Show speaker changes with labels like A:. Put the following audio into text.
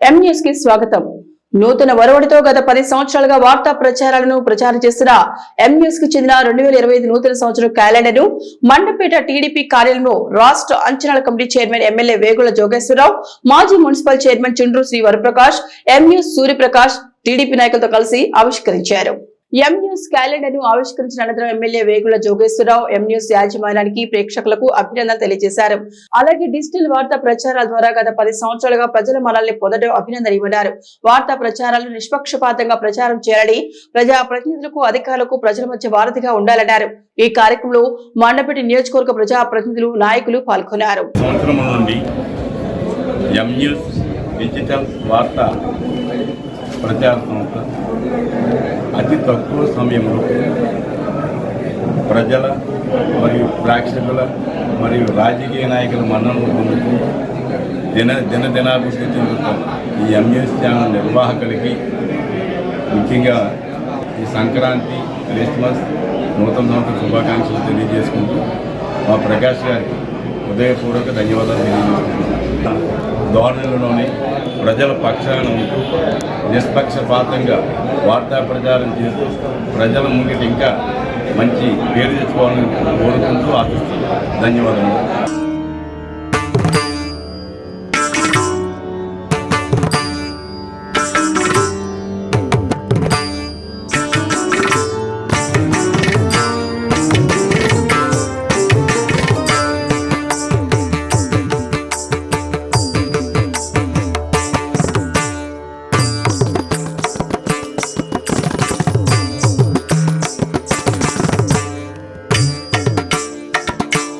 A: ఎం న్యూస్కి స్వాగతం. నూతన ఒరవడితో గత పది సంవత్సరాలుగా వార్తా ప్రచారాలను ప్రచారం చేస్తున్న ఎం న్యూస్కి చెందిన రెండు వేల ఇరవై ఐదు నూతన సంవత్సరం క్యాలెండర్ను మండపేట టీడీపీ కార్యాలయంలో రాష్ట్ర అంచనాల committee chairman MLA Vegula Jogeswararao మాజీ municipal chairman Chundru Sri Varaprakash M Suryaprakash TDP నాయకులతో కలిసి ఆవిష్కరించారు. ఎం న్యూస్ క్యాలెండర్ను ఆవిష్కరించిన అనంతరం MLA Vegula Jogeswararao M news యాజమాన్యానికి ప్రేక్షకులకు అభినందనలు తెలియజేశారు. అలాగే డిజిటల్ వార్తా ప్రచారాల ద్వారా గత పది సంవత్సరాలుగా ప్రజల మనల్ని పొందడం అభినందనీయమన్నారు. వార్తా ప్రచారాలను నిష్పక్షపాతంగా ప్రచారం చేయాలని ప్రజా ప్రతినిధులకు అధికారులకు ప్రజల మధ్య వారధిగా ఉండాలన్నారు. ఈ కార్యక్రమంలో మండపేట నియోజకవర్గ ప్రజా ప్రతినిధులు నాయకులు పాల్గొన్నారు.
B: డిజిటల్ వార్తా ప్రచార సంస్థ అతి తక్కువ సమయంలో ప్రజల మరియు ప్రేక్షకుల మరియు రాజకీయ నాయకుల మన్ననలు పొందుతూ దిన దినదినాభివృద్ధి చెందుతాం ఈ ఎంఎస్ ఛానల్ నిర్వాహకులకి ముఖ్యంగా ఈ సంక్రాంతి క్రిస్మస్ నూతన సంవత్సర శుభాకాంక్షలు తెలియజేసుకుంటూ మా ప్రకాష్ గారికి హృదయపూర్వక ధన్యవాదాలు తెలియజేస్తున్నాను. ధోరణిలోని ప్రజల పక్షాన ఉంటూ నిష్పక్షపాతంగా వార్తా ప్రచారం చేస్తూ ప్రజల ముంగిట ఇంకా మంచి పేరు తెచ్చుకోవాలని కోరుకుంటూ ఆశిస్తున్నాను. ధన్యవాదములు.